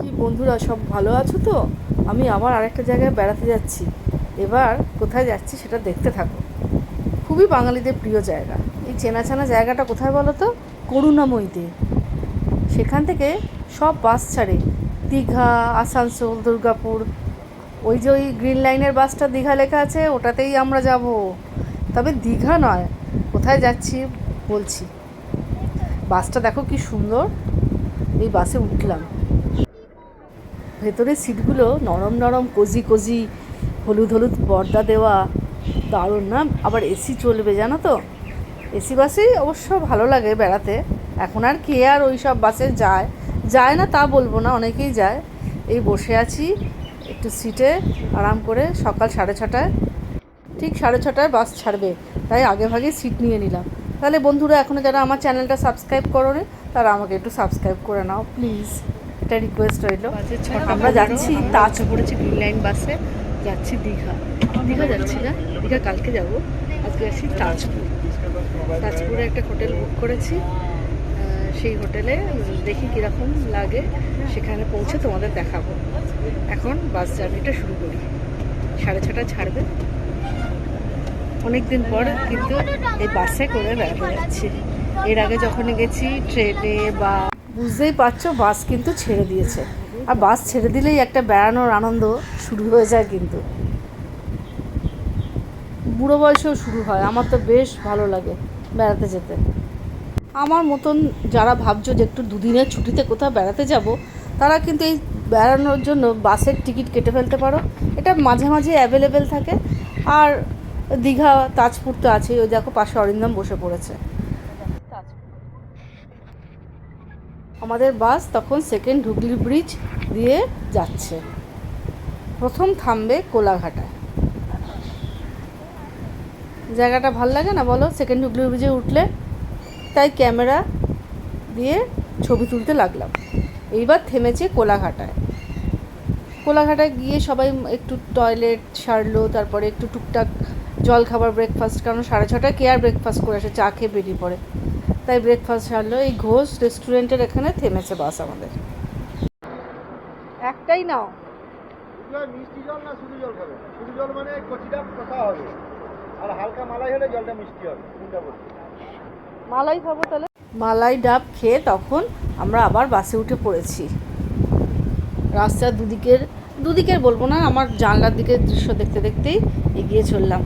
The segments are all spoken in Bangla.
কি বন্ধুরা, সব ভালো আছো তো? আমি আবার আরেকটা জায়গায় বেড়াতে যাচ্ছি। এবার কোথায় যাচ্ছি সেটা দেখতে থাকো। খুবই বাঙালিদের প্রিয় জায়গা। এই চেনা চেনা জায়গাটা কোথায় বলো তো? করুণাময়ীতে। সেখান থেকে সব বাস ছাড়ে। দীঘা, আসানসোল, দুর্গাপুর। ওই যে ওই গ্রিন লাইনের বাসটা দীঘা লেখা আছে, ওটাতেই আমরা যাব। তবে দীঘা নয়, কোথায় যাচ্ছি বলছি। বাসটা দেখো কি সুন্দর। এই বাসে উঠলাম। ভেতরের সিটগুলো নরম নরম, কোজি কোজি, হলুদ হলুদ পর্দা দেওয়া, দারুণ না? আবার এসি চলবে, জানো তো? এসি বাসেই অবশ্য ভালো লাগে বেড়াতে। এখন আর কে আর ওই সব বাসে যায়? যায় না তা বলব না, অনেকেই যায়। এই বসে আছি, একটু সিটে, আরাম করে সকাল সাড়ে ছটায়। ঠিক সাড়ে ছটায় বাস ছাড়বে, তাই আগে ভাগে সিট নিয়ে নিলাম। তাহলে বন্ধুরা এখনও যারা আমার চ্যানেলটা সাবস্ক্রাইব করো তারা আমাকে একটু সাবস্ক্রাইব করে নাও, প্লিজ। এটা রিকোয়েস্ট রইল। আমরা যাচ্ছি তাজ পড়েছি গ্রিন লাইন বাসে যাচ্ছি দীঘা। দীঘা যাচ্ছি না দীঘা কালকে যাব। আজকে যাচ্ছি তাজপুর। তাজপুরে একটা হোটেল বুক করেছি। সেই হোটেলে দেখি কীরকম লাগে। সেখানে পৌঁছে তোমাদের দেখাবো। এখন বাস জার্নিটা শুরু করি। সাড়ে ছটা ছাড়বে। অনেক দিন পর কিন্তু এই বাসে করে বেড়াতে যাচ্ছি। এর আগে যখন গেছি ট্রেনে বা বুঝতেই পারছ, বাস কিন্তু ছেড়ে দিয়েছে। আর বাস ছেড়ে দিলেই একটা বেড়ানোর আনন্দ শুরু হয়ে যায় কিন্তু। বুড়ো বয়সেও শুরু হয়, আমার তো বেশ ভালো লাগে বেড়াতে যেতে। আমার মতন যারা ভাবছ যে একটু দুদিনের ছুটিতে কোথাও বেড়াতে যাব, তারা কিন্তু এই বেড়ানোর জন্য বাসের টিকিট কেটে ফেলতে পারো। এটা মাঝে মাঝে অ্যাভেলেবেল থাকে। আর দীঘা, তাজপুর তো আছেই, ওই দেখো পাশে অরিন্দম বসে পড়েছে। আমাদের বাস তখন সেকেন্ড হুগলি ব্রিজ দিয়ে যাচ্ছে। প্রথম থামবে কোলাঘাটায়। জায়গাটা ভালো লাগে না বলো? সেকেন্ড হুগলি ব্রিজে উঠলে তাই ক্যামেরা দিয়ে ছবি তুলতে লাগলাম। এইবার থেমেছে কোলাঘাটায়। কোলাঘাটায় গিয়ে সবাই একটু টয়লেট সারলো, তারপরে একটু টুকটাক জল খাবার ব্রেকফাস্ট কারণ সাড়ে ছটায় কে আর ব্রেকফাস্ট করে আসে? চা খেয়ে বেরিয়ে পড়ে। তাই ব্রেকফাস্ট সারলো এই ঘোষ রেস্টুরেন্টের এখানে থেমেছে বাস আমাদের। একটাই নাও। মিষ্টি জল না শুধু জল খাবে? শুধু জল মানে কচিটা কষা হবে। আর হালকা মালাই হলে জলটা মিষ্টি হবে। মালাই খাব তাহলে। মালাই ডাব খেয়ে তখন আমরা আবার বাসে উঠে পড়েছি। রাস্তার দুদিকের দুদিকের বলব না আমার জানলার দিকের দৃশ্য দেখতে দেখতেই এগিয়ে চললাম।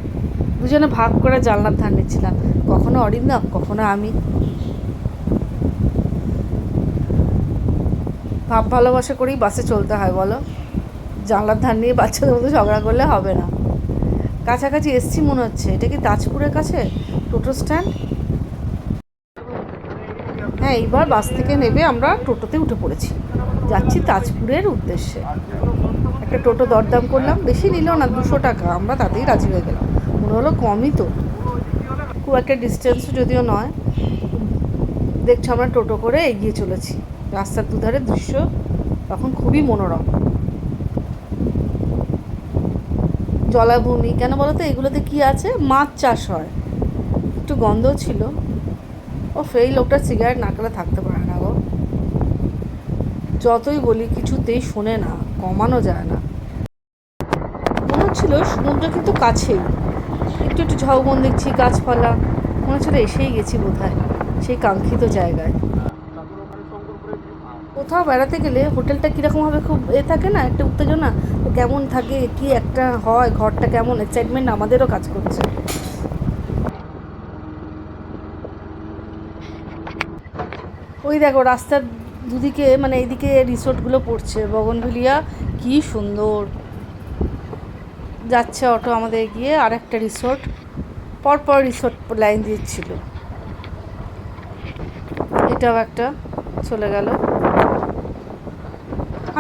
দুজনে ভাগ করে জানলার ধার নিচ্ছিলাম। কখনো অরিন্দম কখনো আমি। ভাব ভালোবাসা করেই বাসে চলতে হয়, বলো? জানলার ধার নিয়ে বাচ্চাদের মতো ঝগড়া করলে হবে না। কাছাকাছি এসছি মনে হচ্ছে। এটা কি তাজপুরের কাছে? টোটো স্ট্যান্ড? হ্যাঁ এইবার বাস থেকে নেবে আমরা টোটোতে উঠে পড়েছি। যাচ্ছি তাজপুরের উদ্দেশ্যে। একটা টোটো দরদাম করলাম। বেশি নিল না, দুশো টাকা। আমরা তাতেই রাজি হয়ে গেলাম। মনে হলো কমই তো। খুব একটা ডিস্টেন্স যদিও নয়। দেখছ আমরা টোটো করে এগিয়ে চলেছি। রাস্তার দুধারে দৃশ্য তখন খুবই মনোরম। জলাভূমি, কেন বলো তো এগুলোতে কি আছে? মাছ চাষ হয়। একটু গন্ধ ছিল। ও এই লোকটা সিগারেট না খেলে থাকতে পারে না গো। যতই বলি, কিছুতেই শোনে না, কমানো যায় না। মনে হচ্ছিল সমুদ্র কিন্তু কাছেই। একটু একটু ঝাউবন দেখছি, গাছপালা। মনে হচ্ছিল এসেই গেছি বোধহয়, সেই কাঙ্ক্ষিত জায়গায়। কোথাও বেড়াতে গেলে হোটেলটা কীরকমভাবে খুব এ থাকে না, একটা উত্তেজনা কেমন থাকে, কি একটা হয়, ঘরটা কেমন এক্সাইটমেন্ট আমাদেরও কাজ করছে। ওই দেখো, রাস্তার দুদিকে মানে এইদিকে রিসোর্টগুলো পড়ছে, বগনভিলিয়া, কি সুন্দর। যাচ্ছে অটো আমাদের গিয়ে আর একটা রিসোর্ট, পরপর রিসোর্ট লাইন দিচ্ছিল এটাও একটা চলে গেল।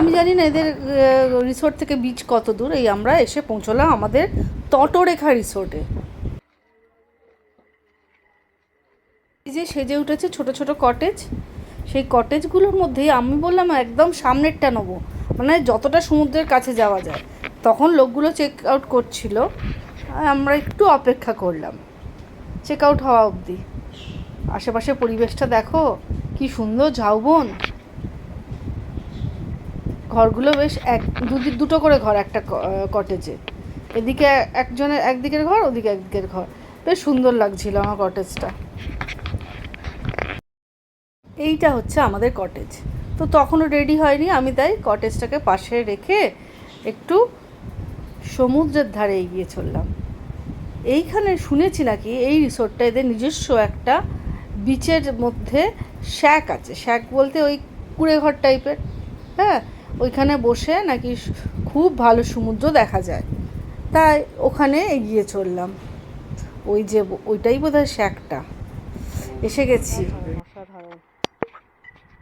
আমি জানি না এদের রিসোর্ট থেকে বিচ কত দূর, এই আমরা এসে পৌঁছলাম আমাদের তটরেখা রিসোর্টে এই যে সেজে উঠেছে ছোট ছোট কটেজ সেই কটেজগুলোর মধ্যেই আমি বললাম একদম সামনেরটা নেব মানে যতটা সমুদ্রের কাছে যাওয়া যায়। তখন লোকগুলো চেক আউট করছিল আমরা একটু অপেক্ষা করলাম। চেক আউট হওয়া অবধি। আশেপাশে পরিবেশটা দেখো, কি সুন্দর ঝাউবন। ঘরগুলো বেশ এক দুদি দুটো করে ঘর একটা কটেজে এদিকে একজনের, একদিকের ঘর, ওদিকে একদিকের ঘর। বেশ সুন্দর লাগছিল আমার কটেজটা এইটা হচ্ছে আমাদের কটেজ তো তখনও রেডি হয়নি, আমি তাই কটেজটাকে পাশে রেখে একটু সমুদ্রের ধারে এগিয়ে চললাম। এইখানে শুনেছি নাকি এই রিসোর্টটা এদের নিজস্ব একটা বিচের মধ্যে শ্যাক আছে। শ্যাক বলতে ওই কুড়ে ঘর টাইপের হ্যাঁ? ওইখানে বসে নাকি খুব ভালো সমুদ্র দেখা যায়। তাই ওখানে এগিয়ে চললাম। ওই যে ওইটাই বোধ হয় শ্যাকটা। এসে গেছি।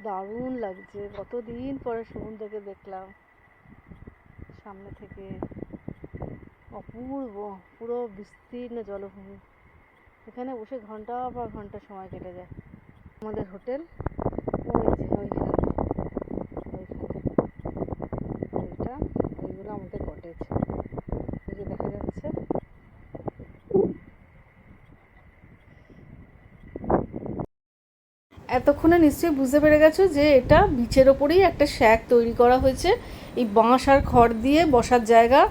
দারুণ লাগছে। কতদিন পরে সমুদ্রকে দেখলাম। সামনে থেকে অপূর্ব, পুরো বিস্তীর্ণ জলভূমি। এখানে বসে ঘণ্টা পর ঘণ্টা সময় কেটে যায়। আমাদের হোটেল, ওই যে ওইখানে। ওইটা ওইগুলো আমাদের কটেজ এই যে দেখা যাচ্ছে। এতক্ষণে নিশ্চয়ই বুঝতে পেরে গেছো যে এটা বিচের ওপরেই একটা শ্যাক তৈরি করা হয়েছে। এই বাঁশ আর খড় দিয়ে বসার জায়গা,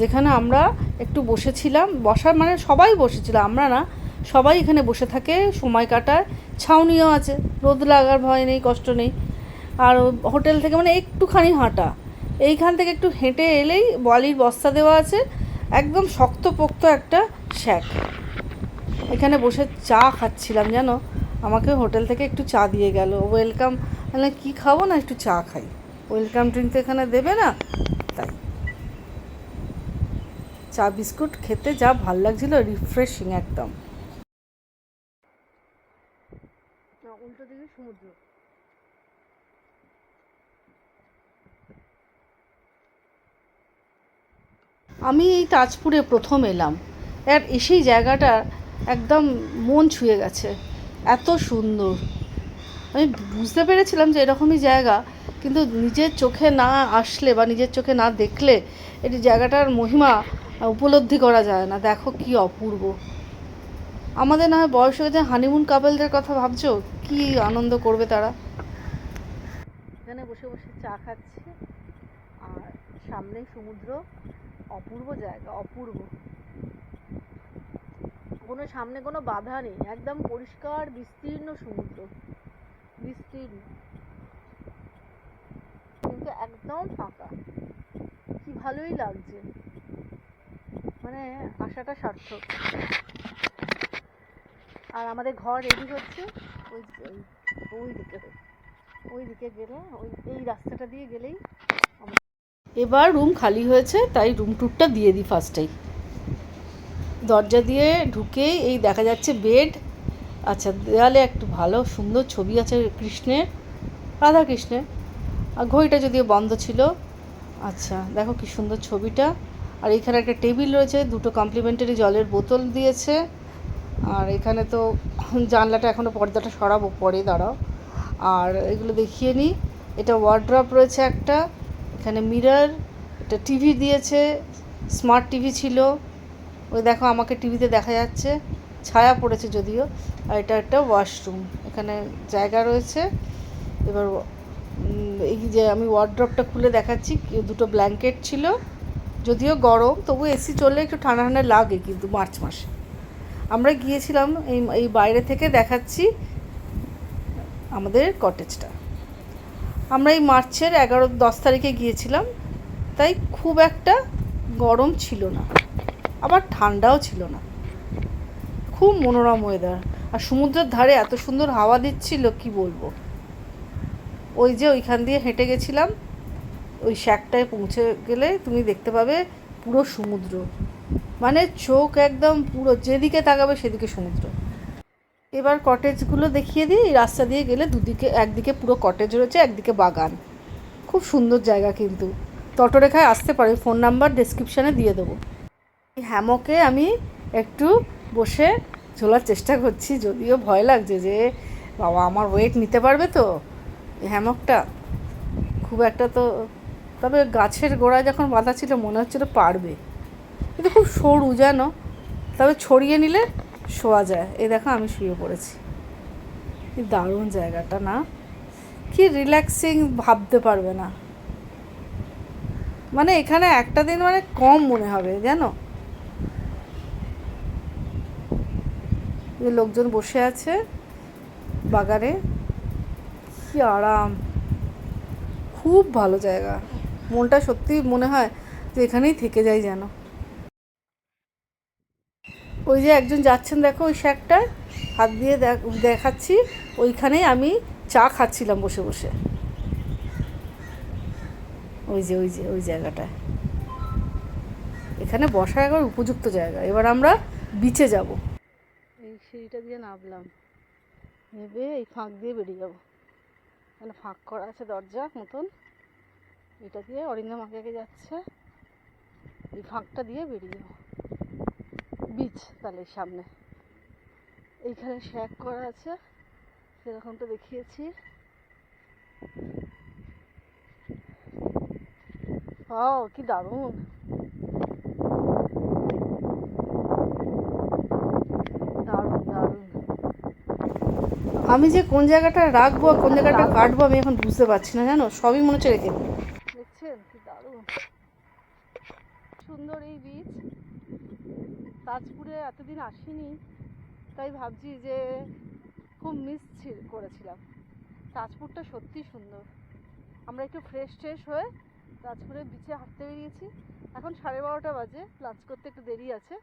যেখানে আমরা একটু বসেছিলাম। বসার মানে সবাই বসেছিল, আমরা না। সবাই এখানে বসে থাকে, সময় কাটায়। ছাউনিও আছে। রোদ লাগার ভয় নেই, কষ্ট নেই। আর হোটেল থেকে মানে একটুখানি হাঁটা। এইখান থেকে একটু হেঁটে এলেই বালির বস্তা দেওয়া আছে, একদম শক্তপোক্ত একটা শ্যাক এখানে বসে চা খাচ্ছিলাম, জানো? আমাকে হোটেল থেকে একটু চা দিয়ে গেল। ওয়েলকাম মানে কী খাব না, একটু চা খাই। ওয়েলকাম ড্রিঙ্ক তো এখানে দেবে না, তাই। চা, বিস্কুট খেতে যা ভালো লাগছিল রিফ্রেশিং একদম। উল্টো দিকে সমুদ্র। আমি এই তাজপুরে প্রথম এলাম। আর এসেই জায়গাটা একদম মন ছুঁয়ে গেছে। এত সুন্দর। আমি বুঝতে পেরেছিলাম যে এরকমই জায়গা, কিন্তু নিজের চোখে না আসলে বা নিজের চোখে না দেখলে এটি জায়গাটার মহিমা উপলব্ধি করা যায় না। দেখো কি অপূর্ব। আমাদের না হয় বয়স হয়ে যায় হানিমুন কাপেলদের কথা ভাবছ? কি আনন্দ করবে তারা? এখানে বসে বসে চা খাচ্ছি, আর সামনে সমুদ্র। অপূর্ব জায়গা, অপূর্ব। কোনো সামনে কোনো বাধা নেই, একদম পরিষ্কার, বিস্তীর্ণ সমুদ্র। বিস্তীর্ণ। কিন্তু একদম ফাঁকা। কি ভালোই লাগছে। মানে আশাটা সার্থক। আর আমাদের ঘর রেডি হচ্ছে, ওই ওই দিকে। ওই দিকে গেলে, ওই এই রাস্তাটা দিয়ে গেলেই এবার রুম খালি হয়েছে, তাই রুম ট্যুরটা দিয়ে দিই ফার্স্টেই দরজা দিয়ে ঢুকেই এই দেখা যাচ্ছে বেড আচ্ছা দেওয়ালে একটু ভালো, সুন্দর ছবি আছে কৃষ্ণের রাধা কৃষ্ণের আর ঘড়িটা যদিও বন্ধ ছিল। আচ্ছা দেখো কি সুন্দর ছবিটা। আর এখানে একটা টেবিল রয়েছে, দুটো কমপ্লিমেন্টারি জলের বোতল দিয়েছে। আর এখানে তো জানলাটা এখনও পর্দাটা সরাবো, পরে দাঁড়াও। আর এগুলো দেখিয়ে নিই। এটা ওয়ার্ড্রপ রয়েছে একটা। এখানে মিরর, একটা টিভি দিয়েছে স্মার্ট টিভি ছিল। ওই দেখো আমাকে টিভিতে দেখা যাচ্ছে, ছায়া পড়েছে যদিও। আর এটা একটা ওয়াশরুম এখানে জায়গা রয়েছে। এবার এই যে আমি ওয়ার্ড্রপটা খুলে দেখাচ্ছি দুটো ব্ল্যাঙ্কেট ছিল। যদিও গরম, তবু এসি চললে একটু ঠান্ডা ঠান্ডা লাগে কিন্তু মার্চ মাসে। আমরা গিয়েছিলাম এই এই বাইরে থেকে দেখাচ্ছি আমাদের কটেজটা আমরা এই মার্চের এগারো, দশ তারিখে গিয়েছিলাম, তাই খুব একটা গরম ছিল না, আবার ঠান্ডাও ছিল না। খুব মনোরম ওয়েদার আর সমুদ্রের ধারে এত সুন্দর হাওয়া দিচ্ছিল, কি বলব? ওই যে ওইখান দিয়ে হেঁটে গেছিলাম, ওই শ্যাকটায় পৌঁছে গেলে তুমি দেখতে পাবে পুরো সমুদ্র। মানে চোখ একদম পুরো, যেদিকে তাকাবে সেদিকে সমুদ্র। এবার কটেজগুলো দেখিয়ে দিই, রাস্তা দিয়ে গেলে দুদিকে, একদিকে পুরো কটেজ রয়েছে, একদিকে বাগান। খুব সুন্দর জায়গা কিন্তু। তটরেখায় আসতে পারে ফোন নাম্বার ডেসক্রিপশানে দিয়ে দেবো। এই হ্যামকে আমি একটু বসে ঝোলার চেষ্টা করছি, যদিও ভয় লাগছে যে, বাবা, আমার ওয়েট নিতে পারবে তো? হ্যামকটা খুব একটা তো, তবে গাছের গোড়ায় যখন বাঁধা ছিল, মনে হচ্ছিল পারবে। কিন্তু খুব সরু জানো তবে ছড়িয়ে নিলে শোয়া যায়। এই দেখো আমি শুয়ে পড়েছি। দারুণ জায়গাটা, না? কি রিল্যাক্সিং ভাবতে পারবে না। মানে এখানে একটা দিন মানে কম মনে হবে, জানো? লোকজন বসে আছে বাগানে। কি আরাম। খুব ভালো জায়গা। মনটা সত্যি মনে হয় যে এখানেই থেকে যাই যেন। ওই যে একজন যাচ্ছেন, দেখো ওই শ্যাকটা হাত দিয়ে দেখ- দেখাচ্ছি। ওইখানেই আমি চা খাচ্ছিলাম বসে বসে। ওই যে ওই যে, ওই জায়গাটায়। এখানে বসার একবার উপযুক্ত জায়গা। এবার আমরা বিচে যাব। এই সিঁড়িটা দিয়ে নামলাম। নেবে এই ফাঁক দিয়ে বেরিয়ে যাব। এখানে ফাঁক করা আছে দরজা মতন। এটা দিয়ে অরিন্দম আগে আগে যাচ্ছে। এই ফাঁকটা দিয়ে বেরিয়ে যাব। বিচ তাহলে সামনে। এইখানে শ্যাক করা আছে সেরকমটা দেখিয়েছি। ও কি দারুণ! দারুণ দারুণ। আমি যে কোন জায়গাটা রাখব কোন জায়গাটা কাটবো আমি এখন বুঝতে পারছি না জানো? সবই মনে হচ্ছে রেখে দিই দেখছেন কি দারুণ সুন্দর এই বীজ তাজপুরে এতদিন আসিনি, তাই ভাবছি যে খুব মিস করেছিলাম। তাজপুরটা সত্যি সুন্দর। আমরা একটু ফ্রেশ ট্রেশ হয়ে তাজপুরে বিচে হাঁটতে বেরিয়েছি। এখন সাড়ে বারোটা বাজে লাঞ্চ করতে একটু দেরি আছে।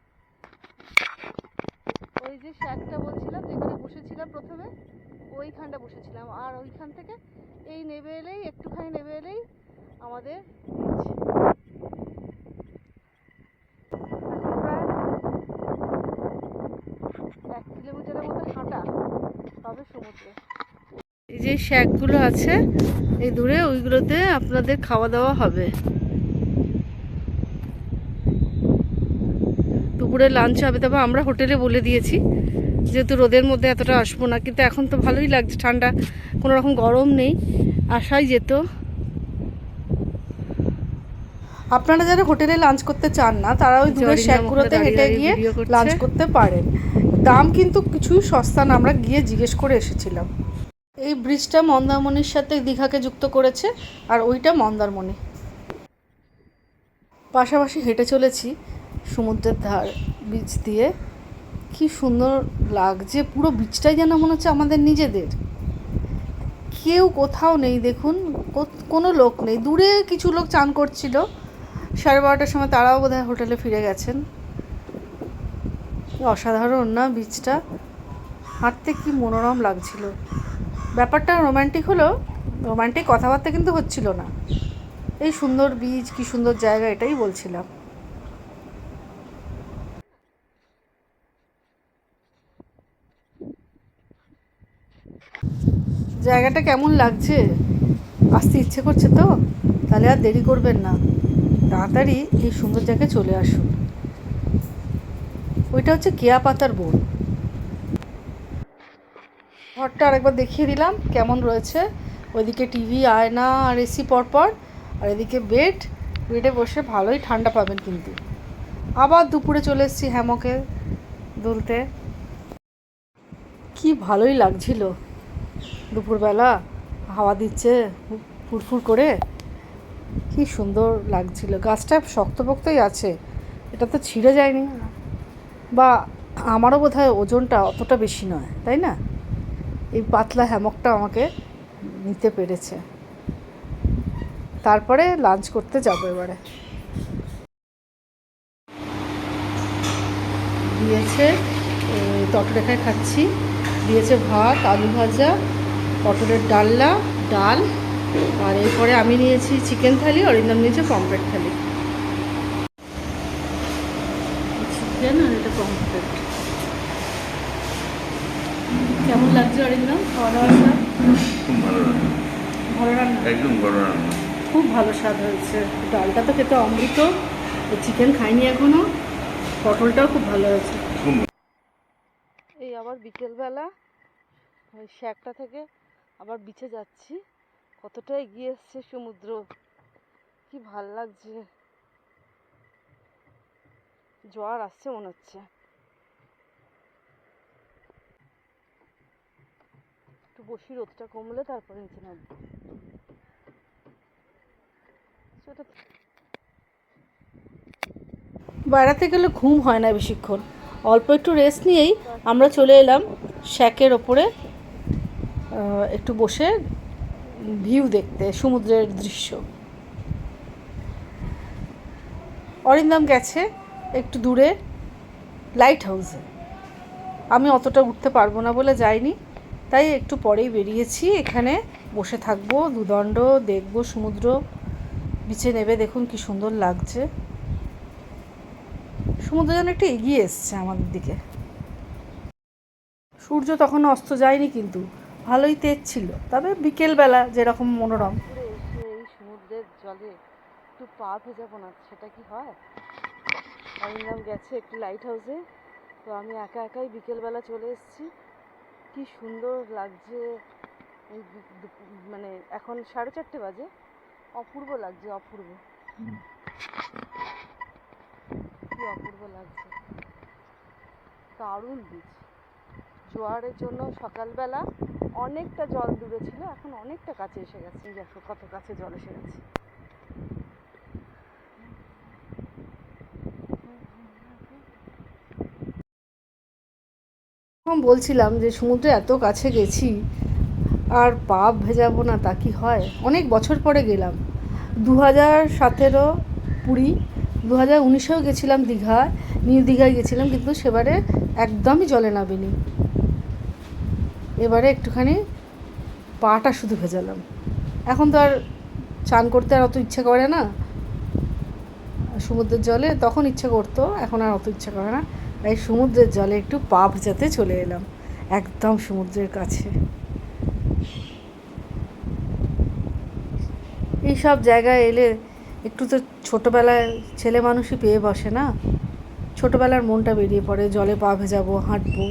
ওই যে শ্যাকটা বলছিলাম, যেখানে বসেছিলাম প্রথমে, ওইখানটা বসেছিলাম। আর ওইখান থেকে এই নেবে এলেই, একটুখানি নেবে এলেই আমাদের beach। এখন প্রায় এক কিলোমিটারের মতো হাঁটা তবে সমুদ্রে এই যে শ্যাকগুলো আছে এই দূরে ওইগুলোতে আপনাদের খাওয়া দাওয়া হবে। দুপুরে লাঞ্চ হবে তবে আমরা হোটেলে বলে দিয়েছি যেহেতু রোদের মধ্যে এতটা আসব না কিন্তু এখন তো ভালোই লাগছে ঠান্ডা কোনো রকম গরম নেই আসাই যেত। আপনারা যারা হোটেলে লাঞ্চ করতে চান না তারা ওই দূরের শ্যাকগুলোতে হেঁটে গিয়ে লাঞ্চ করতে পারেন। দাম কিন্তু কিছুই সস্তা না আমরা গিয়ে জিজ্ঞেস করে এসেছিলাম। এই ব্রিজটা মন্দারমণির সাথে দীঘাকে যুক্ত করেছে, আর ওইটা মন্দারমণি। পাশাপাশি হেঁটে চলেছি সমুদ্রের ধার বিচ দিয়ে। কি সুন্দর লাগছে, পুরো বিচটাই যেন মনে হচ্ছে আমাদের নিজেদের। কেউ কোথাও নেই, দেখুন কোনো লোক নেই। দূরে কিছু লোক চান করছিল। সাড়ে বারোটার সময় তারাও বোধহয় হোটেলে ফিরে গেছেন। অসাধারণ না বিচটা হাঁটতে কি মনোরম লাগছিল। ব্যাপারটা রোমান্টিক হলো রোমান্টিক কথাবার্তা কিন্তু হচ্ছিল না। এই সুন্দর বীজ কি সুন্দর জায়গা, এটাই বলছিলাম। জায়গাটা কেমন লাগছে? আসতে ইচ্ছে করছে তো? তাহলে আর দেরি করবেন না। তাড়াতাড়ি এই সুন্দর জায়গায় চলে আসুন। ওইটা হচ্ছে কেয়া পাতার বন। ঘরটা আরেকবার দেখিয়ে দিলাম, কেমন রয়েছে। ওইদিকে টিভি আয়না আর এসি পরপর, আর এদিকে বেড বেডে বসে ভালোই ঠান্ডা পাবেন কিন্তু। আবার দুপুরে চলে এসেছি হ্যামকে দুলতে। কি ভালোই লাগছিল। দুপুরবেলা হাওয়া দিচ্ছে ফুরফুর করে। কি সুন্দর লাগছিল। গাছটা শক্তপোক্তই আছে, এটা তো ছিঁড়ে যায়নি। বা আমারও বোধ হয় ওজনটা অতটা বেশি নয়, তাই না? এই পাতলা হ্যামকটা আমাকে নিতে পেরেছে। তারপরে লাঞ্চ করতে যাব এবারে। দিয়েছে তটরেখায় খাচ্ছি। দিয়েছে ভাত, আলু ভাজা, পটলের ডালনা, ডাল। আর এরপরে আমি নিয়েছি চিকেন থালি অরিন্দম নিয়েছে পমপ্লেট থালি। চিকেন আর এটা পমপ্লেট কেমন লাগছে অরিন্দম খাওয়া খুব ভালো রান্না। ভালো রান্না? একদম বড় রান্না। খুব ভালো স্বাদ হয়েছে। ডালটা তো খেতে অমৃত। চিকেন খাইনি এখনও। পটলটাও খুব ভালো হয়েছে। এই আবার বিকেলবেলা ওই শ্যাকটা থেকে আবার বিচে যাচ্ছি। কতটা এগিয়ে এসছে সমুদ্র। কি ভালো লাগছে। জোয়ার আসছে মনে হচ্ছে। বসি রোদটা কমলে তারপরে নিচে নামবো। বেড়াতে গেলে ঘুম হয় না বেশিক্ষণ। অল্প একটু রেস্ট নিয়েই আমরা চলে এলাম শ্যাকের ওপরে একটু বসে ভিউ দেখতে, সমুদ্রের দৃশ্য। অরিন্দম গেছে একটু দূরে লাইট হাউসে আমি অতটা উঠতে পারব না বলে যাইনি। তাই একটু পরেই বেরিয়েছি। এখানে বসে থাকব, দুদণ্ড, দেখব, সমুদ্র বিছে নেবে, দেখুন কি সুন্দর লাগছে। সমুদ্র যেন একটু এগিয়ে এসছে আমাদের দিকে। সূর্য তখন অস্ত যায়নি কিন্তু, ভালোই তেজ ছিল। তবে বিকেলবেলা যেরকম মনোরম। এই সমুদ্রের জলে একটু পা ভেজাবো না সেটা কি হয়? অরিন্দম গেছে একটু লাইট হাউসে তো আমি একা একাই বিকেলবেলা চলে এসেছি। কি সুন্দর লাগছে। এই মানে এখন সাড়ে চারটে বাজে। অপূর্ব লাগছে অপূর্ব। কি অপূর্ব লাগছে। দারুণ বীচ জোয়ারের জন্য সকালবেলা অনেকটা জল দূরে ছিল এখন অনেকটা কাছে এসে গেছে। দেখো কত কাছে জল এসে গেছে। তখন বলছিলাম যে সমুদ্রে এত কাছে গেছি, আর পা ভেজাবো না তা কি হয়? অনেক বছর পরে গেলাম। দু হাজার সতেরো পুরী দু হাজার উনিশেও গেছিলাম দীঘায়, নিউ দীঘায় গেছিলাম, কিন্তু সেবারে একদমই জলে নামিনি। এবারে একটুখানি পাটা শুধু ভেজালাম। এখন তো আর চান করতে আর অত ইচ্ছা করে না। সমুদ্রের জলে তখন ইচ্ছে করতো, এখন আর অত ইচ্ছা করে না। তাই সমুদ্রের জলে একটু পা ভেজাতে চলে এলাম। একদম সমুদ্রের কাছে। এই সব জায়গায় এলে একটু তো ছোটোবেলায় ছেলে মানুষই পেয়ে বসে না? ছোটোবেলার মনটা বেরিয়ে পড়ে, জলে পা ভেজাবো, হাঁটবো।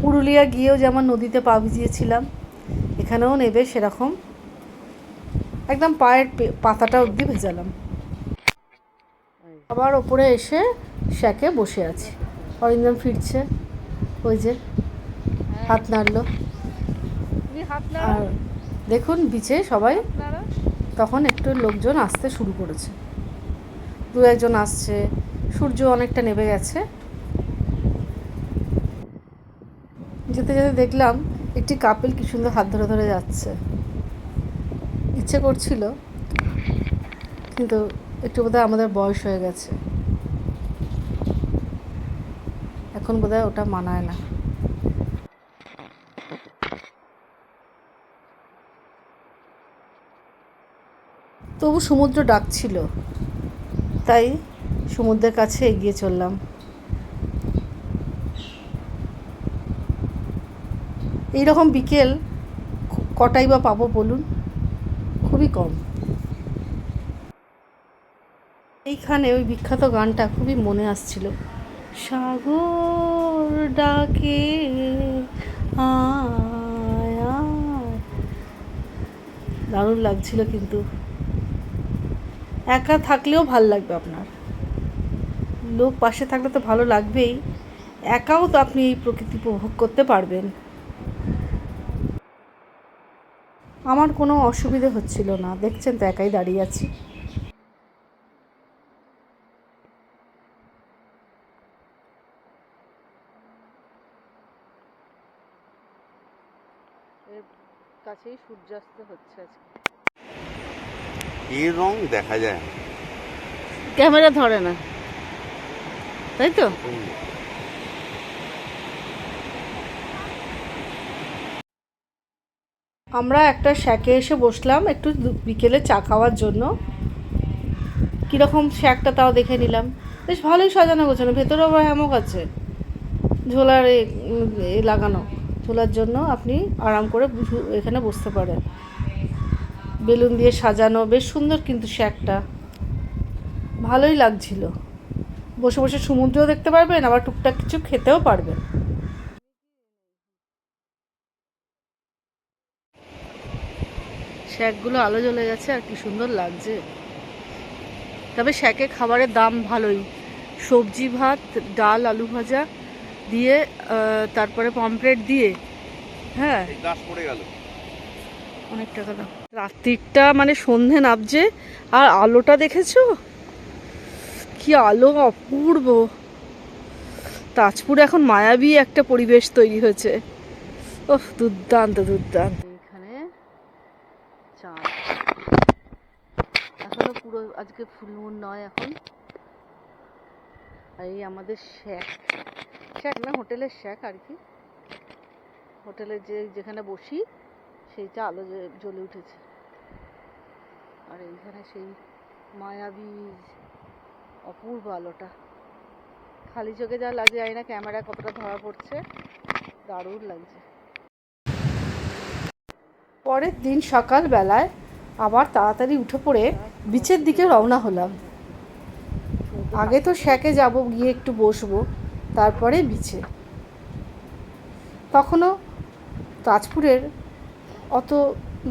পুরুলিয়া গিয়েও যেমন নদীতে পা ভিজিয়েছিলাম, এখানেও নেবে সেরকম। একদম পায়ের পাতাটা অবধি ভেজালাম। আবার ওপরে এসে শ্যাকে বসে আছি। অরিন্দম ফিরছে। ওই যে হাত নাড়লো। আর দেখুন বিচে সবাই তখন একটু লোকজন আসতে শুরু করেছে। দু একজন আসছে। সূর্য অনেকটা নেমে গেছে। যেতে যেতে দেখলাম একটি কাপেল কি সুন্দর হাত ধরে ধরে যাচ্ছে। ইচ্ছে করছিল কিন্তু একটু বোধহয় আমাদের বয়স হয়ে গেছে। এখন বোধহয় ওটা মানায় না। তবু সমুদ্র ডাকছিল তাই সমুদ্রের কাছে এগিয়ে চললাম। এইরকম বিকেল কটাই বা পাবো বলুন? খুবই কম। এইখানে ওই বিখ্যাত গানটা খুবই মনে আসছিল। সাগর ডাকে দারুণ লাগছিল কিন্তু। একা থাকলেও ভালো লাগবে আপনার। লোক পাশে থাকলে তো ভালো লাগবেই। একাও তো আপনি এই প্রকৃতি উপভোগ করতে পারবেন। আমার কোনো অসুবিধে হচ্ছিল না। দেখছেন তো একাই দাঁড়িয়ে আছি। কাছেই সূর্যাস্ত হচ্ছে আজকে। এর রং দেখা যায়? ক্যামেরা ধরে না। তাই তো? আমরা একটা শ্যাকে এসে বসলাম একটু বিকেলে চা খাওয়ার জন্য। কীরকম শ্যাকটা তাও দেখে নিলাম। বেশ ভালোই সাজানো গোছানো। ভেতরেও আবার হ্যামক আছে। ঝোলার এ লাগানো। ঝোলার জন্য আপনি আরাম করে এখানে বসতে পারেন। বেলুন দিয়ে সাজানো, বেশ সুন্দর কিন্তু শ্যাকটা ভালোই লাগছিল। বসে বসে সমুদ্রও দেখতে পারবেন, আবার টুকটাক কিছু খেতেও পারবেন। শ্যাকগুলো আলো জ্বলে গেছে, আর কি সুন্দর লাগছে। তবে শ্যাকে খাবারের দাম ভালোই। সবজি ভাত, ডাল, আলু ভাজা দিয়ে তারপরে পমফ্রেট দিয়ে হ্যাঁ। গাছ পড়ে গেল। অনেক টাকা দাও। রাত্রিটা মানে সন্ধে নামছে আর আলোটা দেখেছ? কি আলো অপূর্ব। তাজপুরে এখন মায়াবী একটা পরিবেশ তৈরি হয়েছে। ওহ দুর্দান্ত দুর্দান্ত। এখানে চাঁদ এখনও পুরো আজকে ফুল মুন নয় এখন। আর এই আমাদের শ্যাক শ্যাক না হোটেলের শ্যাক আর কি। হোটেলে যে যেখানে বসি সেইটা আলো জ্বে- জ্বলে উঠেছে। আর এইখানে সেই মায়াবী অপূর্ব আলোটা। খালি চোখে যা লাগে জানি না ক্যামেরা কতটা ধরা পড়ছে। দারুণ লাগছে। পরের দিন সকালবেলায় আবার তাড়াতাড়ি উঠে পড়ে বিচের দিকে রওনা হলাম। আগে তো শ্যাকে যাব গিয়ে একটু বসবো। তারপরে বিচে। তখনও তাজপুরের অত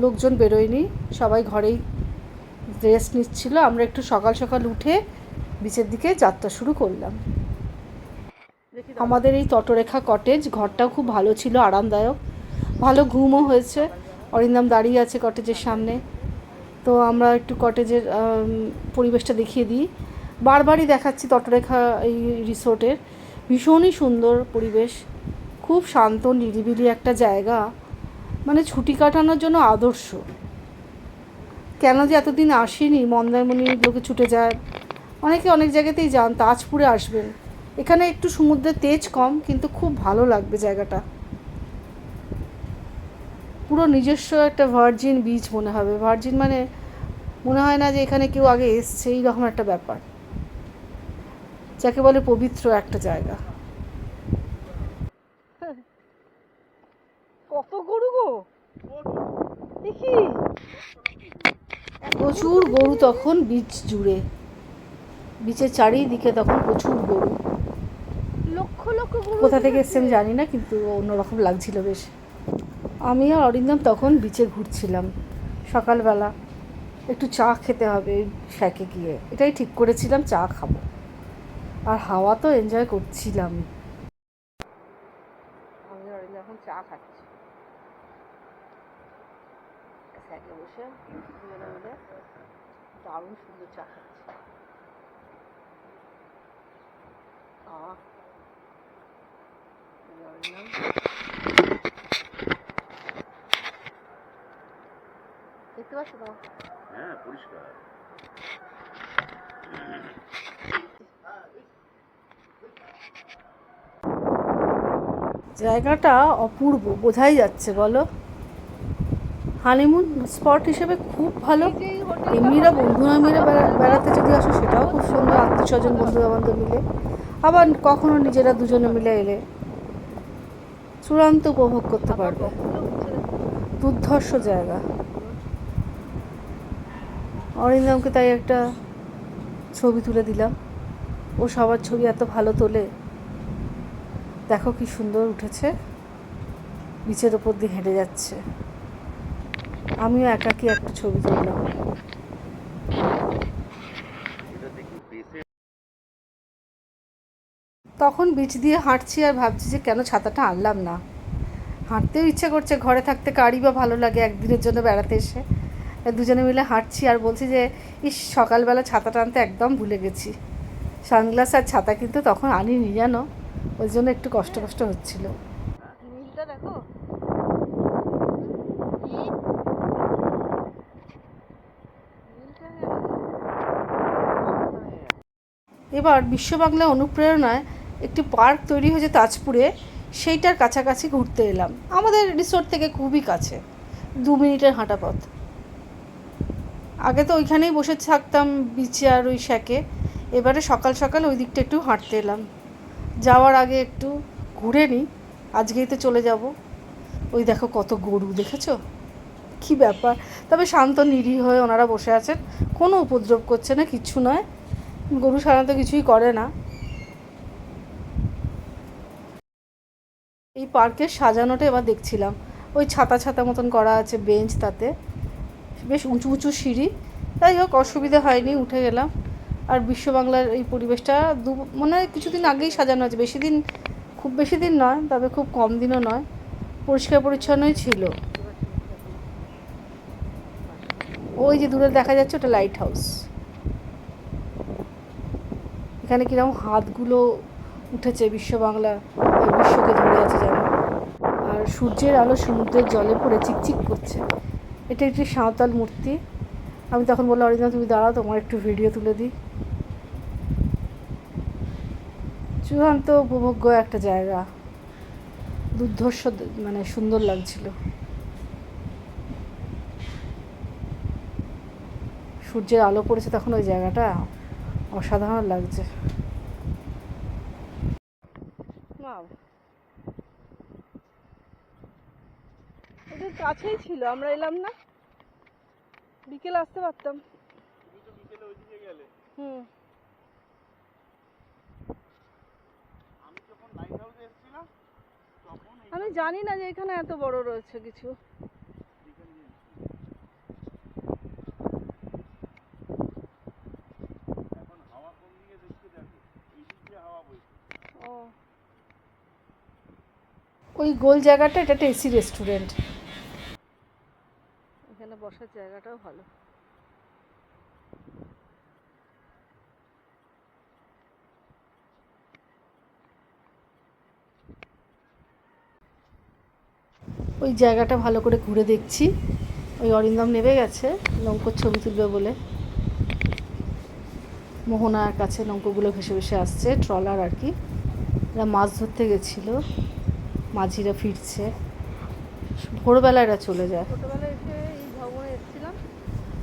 লোকজন বেরোয়নি, সবাই ঘরেই রেস্ট নিচ্ছিল। আমরা একটু সকাল সকাল উঠে বিচের দিকে যাত্রা শুরু করলাম। আমাদের এই তটরেখা কটেজ ঘরটাও খুব ভালো ছিল, আরামদায়ক। ভালো ঘুমও হয়েছে। অরিন্দম দাঁড়িয়ে আছে কটেজের সামনে। তো আমরা একটু কটেজের পরিবেশটা দেখিয়ে দিই। বারবারই দেখাচ্ছি তটরেখা এই রিসোর্টের ভীষণই সুন্দর পরিবেশ, খুব শান্ত, নিরিবিলি একটা জায়গা। মানে ছুটি কাটানোর জন্য আদর্শ। কেন যে এতদিন আসেনি মন্দারমণির লোকে ছুটে যায় অনেকে অনেক জায়গাতেই যান, তাজপুরে আসবেন। এখানে একটু সমুদ্রের তেজ কম, কিন্তু খুব ভালো লাগবে জায়গাটা। পুরো নিজস্ব একটা ভার্জিন বিচ মনে হবে। ভার্জিন মানে মনে হয় না যে এখানে কেউ আগে এসছে, এইরকম একটা ব্যাপার। যাকে বলে পবিত্র একটা জায়গা। কত গরু গো? দেখি। প্রচুর গরু তখন বিচ জুড়ে। বিচের চারিদিকে তখন প্রচুর গরু। লক্ষ লক্ষ গরু কোথা থেকে এসছে আমি জানি না কিন্তু অন্যরকম লাগছিল বেশ। আমি আর অরিন্দম তখন বিচে ঘুরছিলাম সকালবেলা। একটু চা খেতে হবে শ্যাকে গিয়ে। এটাই ঠিক করেছিলাম চা খাব। আর হাওয়া তো এনজয় করছিলাম। আমি আর এখন চা খাচ্ছি। বসে দারুণ সুন্দর চা খাচ্ছি। আহ। দেখতে পাচ্ছ তো? হ্যাঁ পরিষ্কার। জায়গাটা অপূর্ব, বোঝাই যাচ্ছে, বলো। হানিমুন স্পট হিসেবে খুব ভালো। এমনিরা বন্ধুরা মিলে বেড়া- বেড়াতে যদি আসো, সেটাও খুব সুন্দর আত্মীয় স্বজন বন্ধু বান্ধব মিলে। আবার কখনো নিজেরা দুজনে মিলে এলে চূড়ান্ত উপভোগ করতে পারবে। দুর্ধর্ষ জায়গা। অরিন্দমকে তাই একটা ছবি তুলে দিলাম। ও সবার ছবি এত ভালো তোলে। দেখো কি সুন্দর উঠেছে। বিচের ওপর দিয়ে হেঁটে যাচ্ছে। আমিও একাকি একটা ছবি তুললাম। তখন বিচ দিয়ে হাঁটছি আর ভাবছি যে কেন ছাতাটা আনলাম না। হাঁটতেও ইচ্ছে করছে, ঘরে থাকতে কারই বা ভালো লাগে একদিনের জন্য বেড়াতে এসে। দুজনে মিলে হাঁটছি আর বলছি যে, ইস, সকালবেলা ছাতাটা আনতে একদম ভুলে গেছি। সানগ্লাস আর ছাতা কিন্তু তখন আনিনি, জানো? ওই জন্য একটু কষ্ট কষ্ট হচ্ছিল। দেখো। এবার বিশ্ব বাংলা অনুপ্রেরণায় একটি পার্ক তৈরি হয়েছে তাজপুরে সেইটার কাছাকাছি ঘুরতে এলাম। আমাদের রিসোর্ট থেকে খুবই কাছে দু মিনিটের হাঁটা পথ। আগে তো ওইখানেই বসে থাকতাম বিচে আর ওই শ্যাকে এবারে সকাল সকাল ওই দিকটা একটু হাঁটতে এলাম। যাওয়ার আগে একটু ঘুরে নিই। আজকেই তো চলে যাব। ওই দেখো কত গরু, দেখেছ? কি ব্যাপার? তবে শান্ত, নিরীহ হয়ে ওনারা বসে আছেন। কোনো উপদ্রব করছে না, কিচ্ছু নয়। গরু সাধারণত কিছুই করে না। এই পার্কের সাজানোটা এবার দেখছিলাম। ওই ছাতা ছাতা মতন করা আছে বেঞ্চ তাতে। বেশ উঁচু উঁচু সিঁড়ি। তাই হোক, অসুবিধা হয়নি, উঠে গেলাম। আর বিশ্ব বাংলার এই পরিবেশটা দু মনে হয় কিছুদিন আগেই সাজানো আছে। বেশি দিন খুব বেশি দিন নয়, তবে খুব কম দিনও নয়। পরিষ্কার পরিচ্ছন্নই ছিল। ওই যে দূরে দেখা যাচ্ছে ওটা লাইট হাউস এখানে কীরকম হাতগুলো উঠেছে বিশ্ব বাংলা বিশ্বকে ধরে আছে যেন। আর সূর্যের আলো সমুদ্রের জলে পড়ে, চিকচিক করছে। এটা একটি সাঁওতাল মূর্তি। আমি তখন বললাম অরিন্দম তুমি দাঁড়াও, তোমার একটু ভিডিও তুলে দিই। চূড়ান্ত উপভোগ্য একটা জায়গা। দুর্ধর্ষ মানে সুন্দর লাগছিল। সূর্যের আলো পড়েছে তখন ওই জায়গাটা। অসাধারণ লাগছে। কাছেই ছিল, আমরা এলাম না? বিকেল আসতে পারতাম। আমি জানি না যে এখানে এত বড় রয়েছে কিছু। ওই গোল জায়গাটা, এটা এসি রেস্টুরেন্ট। বসার জায়গাটাও ভালো। ওই জায়গাটা ভালো করে ঘুরে দেখছি। ওই অরিন্দম নেমে গেছে নৌকোর ছবি তুলবে বলে। মোহনার কাছে নৌকোগুলো ভেসে ভেসে আসছে, ট্রলার আর কি। এরা মাছ ধরতে গেছিল, মাঝিরা ফিরছে। ভোরবেলা এরা চলে যায় ছোটোবেলায় এসে এই ভবনে এসেছিলাম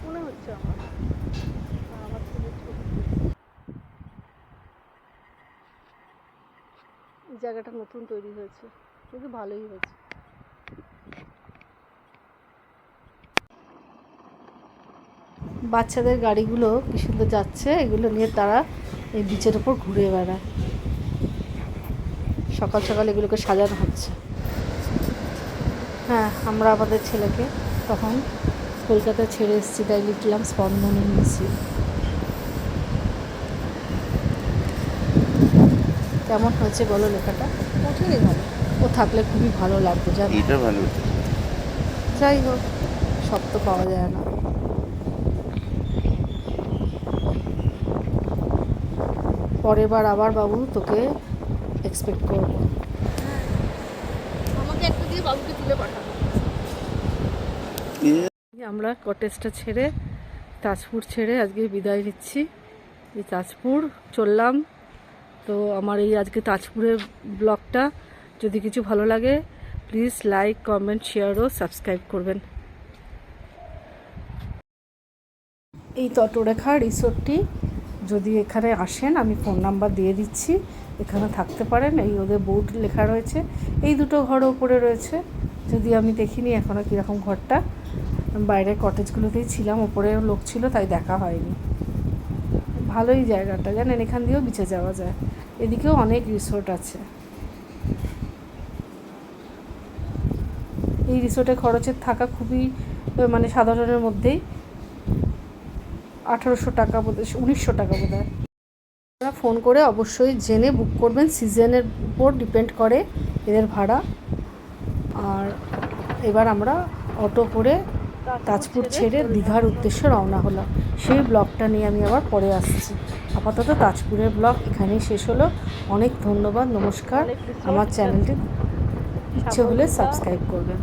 মনে হচ্ছে আমার আমার এই জায়গাটা নতুন তৈরি হয়েছে। কিন্তু ভালোই হয়েছে। বাচ্চাদের গাড়িগুলো কি সুন্দর যাচ্ছে, এগুলো নিয়ে তারা এই বিচের ওপর ঘুরে বেড়ায়। সকাল সকাল এগুলোকে সাজানো হচ্ছে। হ্যাঁ আমরা আমাদের ছেলেকে তখন কলকাতা ছেড়ে এসেছি, তাই লিখলাম স্পন্দনে নিয়েছি কেমন হয়েছে বলো লেখাটা? কঠিনই ভালো। ও থাকলে খুবই ভালো লাগতো জানো? এটা ভালো। যাই হোক সব তো পাওয়া যায় না। পরের বার আবার বাবু তোকে এক্সপেক্ট করব। আমাকে একটা দিয়ে বাবুকে তুলে পাঠাবো আমরা কটেজটা ছেড়ে তাজপুর ছেড়ে আজকে বিদায় নিচ্ছি। এই তাজপুর চললাম। তো আমার এই আজকে তাজপুরের ব্লগটা। যদি কিছু ভালো লাগে প্লিজ লাইক কমেন্ট শেয়ার ও সাবস্ক্রাইব করবেন। এই তটরেখা রিসোর্টটি যদি এখানে আসেন, আমি ফোন নাম্বার দিয়ে দিচ্ছি। এখানে থাকতে পারেন, এই ওদের বোর্ড লেখা রয়েছে। এই দুটো ঘর ওপরে রয়েছে। যদি আমি দেখিনি এখনও কীরকম ঘরটা বাইরের কটেজগুলোতেই ছিলাম ওপরেও লোক ছিল, তাই দেখা হয়নি। ভালোই জায়গাটা, জানেন, এখান দিয়েও বিচে যাওয়া যায়। এদিকেও অনেক রিসোর্ট আছে। এই রিসোর্টে খরচের থাকা খুবই মানে সাধারণের মধ্যেই আঠারোশো টাকা বোধ উনিশশো টাকা বোধ হয়। ফোন করে অবশ্যই জেনে বুক করবেন সিজনের উপর ডিপেন্ড করে এদের ভাড়া। আর এবার আমরা অটো করে তাজপুর ছেড়ে দীঘার উদ্দেশ্যে রওনা হলাম। সেই ব্লগটা নিয়ে আমি আবার পরে আসছি। আপাতত তাজপুরের ব্লগ এখানেই শেষ হলো। অনেক ধন্যবাদ, নমস্কার। আমার চ্যানেলটি ইচ্ছে হলে সাবস্ক্রাইব করবেন।